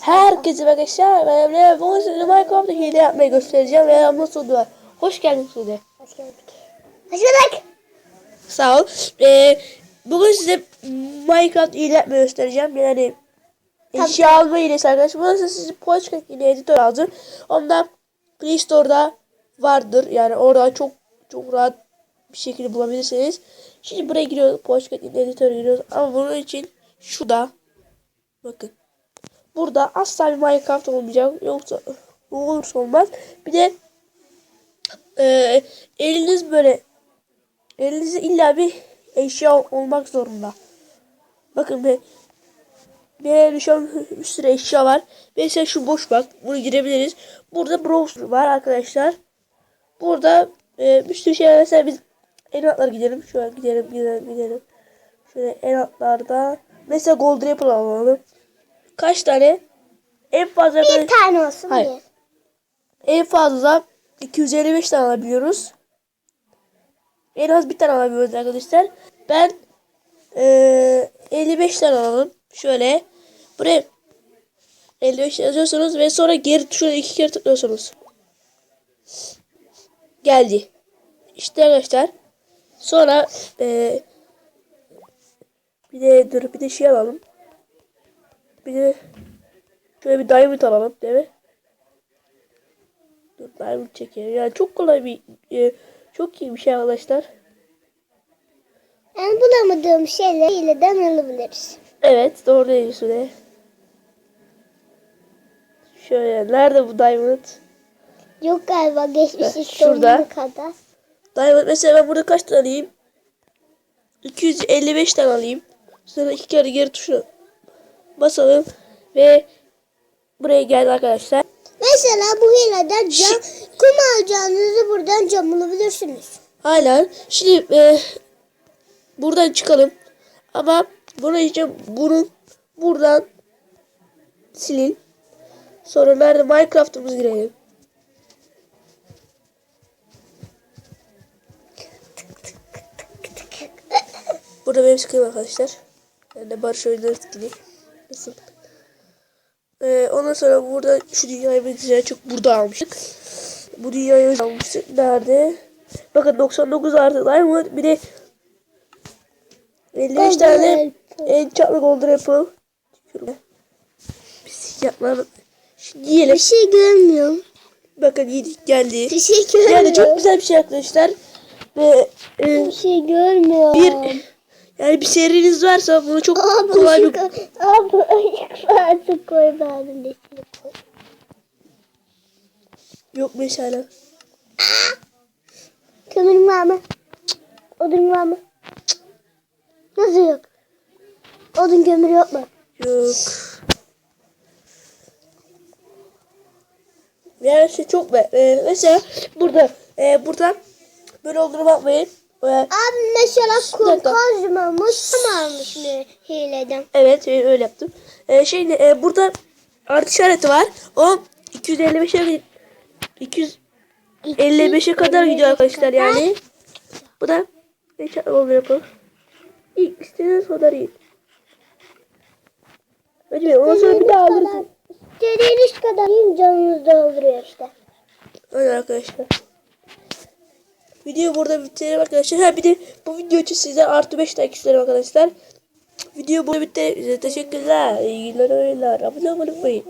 Herkese arkadaşlar ben bugün size Minecraft'ta hile yapmayı göstereceğim ve Sude var. Hoş geldin Sude. Hoş gördük. Hoş bulduk. Sağ ol. Ee, bugün size Minecraft hile yapmayı göstereceğim. Yani eşya alma hilesi arkadaşlar. Burası size Poçka yine editör aldı. Ondan Play Store'da vardır. Yani orada çok çok rahat bir şekilde bulabilirsiniz. Şimdi buraya giriyoruz. Poçka yine editör giriyoruz. Ama bunun için şurada bakın. Burada asla bir Minecraft olmayacak. Yoksa olursa olmaz. Bir de e, eliniz böyle elinizde illa bir eşya olmak zorunda. Bakın be bir şu an bir sürü eşya var. Mesela şu boş bak. Bunu girebiliriz. Burada browser var arkadaşlar. Burada e, bir sürü şey. Mesela biz en altlara gidelim. Şöyle gidelim gidelim gidelim. Şöyle en altlarda. Mesela gold apple alalım. Kaç tane? En fazla Bir tane olsun Hayır. bir. en fazla 255 tane alabiliyoruz. En az bir tane alabiliyoruz arkadaşlar. Ben eee 55 tane alalım. Şöyle buraya 55 yazıyorsunuz ve sonra geri tuşuna iki kere tıklıyorsunuz. Geldi. İşte arkadaşlar. Sonra eee bir de dur bir de şey alalım. Bir de şöyle bir diamond alalım değil mi? Dur diamond çekelim. Yani çok kolay bir e, çok iyi bir şey arkadaşlar. Yani bulamadığım şeyleri hileden alabiliriz. Evet doğru değil Süre. Şöyle nerede bu diamond? Yok galiba geçmişi Heh, şurada. kadar. Diamond mesela ben burada kaç tane alayım? 255 tane alayım. Sonra iki kere geri tuşuna basalım ve buraya geldi arkadaşlar. Mesela bu hileden cam, kum alacağınızı buradan cam bulabilirsiniz. Hala şimdi e, buradan çıkalım. Ama bunun için bunun buradan silin. Sonra nerede Minecraft'ımız girelim. Burada benim sıkıyorum arkadaşlar. Ben de Barış oynarız gibi. Nasıl? Ee, ondan sonra burada şu dünyayı bir güzel çok burada almıştık. Bu dünyayı almıştık. Nerede? Bakın 99 artı diamond bir de 55 Golden tane apple. enchantlı golden apple. Yapmadık. şey Şimdi yiyelim. Bir şey görmüyorum. Bakın yedik geldi. Bir şey görmüyorum. Yani çok güzel bir şey arkadaşlar. Ve e, Bir şey görmüyorum. bir yani bir seriniz varsa bunu çok Abla kolay bir Abla artık koy bari de koy. yok mesela. Kömürün var mı? Odun var mı? Nasıl yok? Odun kömür yok mu? Yok. Yani şey çok be. E, mesela burada e, burada böyle olduğunu bakmayın. E, Abi mesela tam almış mı hileden? Evet e, öyle yaptım. E, şimdi e, burada artı işareti var. O 255'e 255'e kadar gidiyor arkadaşlar yani. Bu da ne olur yapalım. İlk istediğiniz kadar iyi. Hadi ondan sonra bir daha alırsın. İstediğiniz kadar canınız dolduruyor işte. Öyle arkadaşlar. Video burada bitirelim arkadaşlar. Ha bir de bu video için size artı 5 like isterim arkadaşlar. Video burada bitti. Teşekkürler. İyi günler oyunlar. Abone olmayı unutmayın.